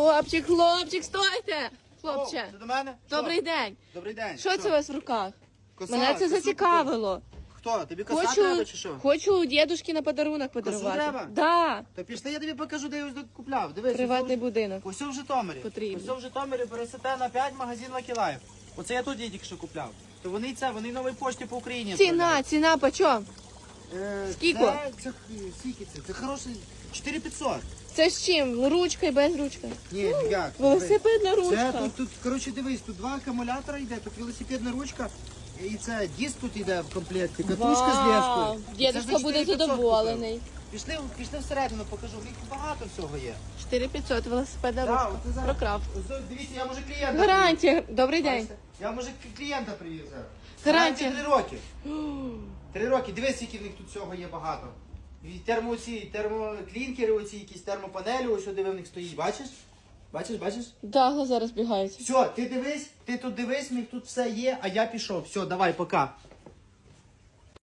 Хлопчик, хлопчик, стойте! Хлопче, О, це до мене? Що? добрий день. Добрий день. Що це у вас в руках? Коса? Мене це Косу зацікавило. купив? Хто? Тобі коса треба чи що? хочу дідушки на подарунок подарувати. треба? Да, То пішли, я тобі покажу, де я тут купляв. Дивись, приватний ось будинок. Ось в Житомирі. Потрібно. Ось в Житомирі пересете на 5 магазин Lucky Life. Оце я тут тільки що купляв. То вони це, вони нової пошті по Україні. Ціна, ціна почем? Е, Скільки? Це, це, скільки це? Це хороший 4500. Це з чим? Ручкою, без ручки? Ні, як? Велосипедна Це ручка. тут, тут, коротше, дивись, тут два акумулятора йде, тут велосипедна ручка. І це диск тут йде в комплекті, катушка з лескою. Дідушка буде задоволений. Пішли, пішли всередину, покажу. В них багато всього є. 4500 велосипедна Да, ручка. от це зараз- Прокрав. Ось, Дивіться, я може клієнта. Гарантія. Добрий привіз. день. Я може клієнта привіз зараз. Гарантія. Три роки. Три роки. Дивись, скільки в них тут всього є багато. І термо, ці, термоклінкери, оці якісь термопанелі, ось сюди в них стоїть. Бачиш? Бачиш, бачиш? Да, глаза розбігаються. Все, ти дивись, ти тут дивись, в них тут все є, а я пішов. Все, давай, пока.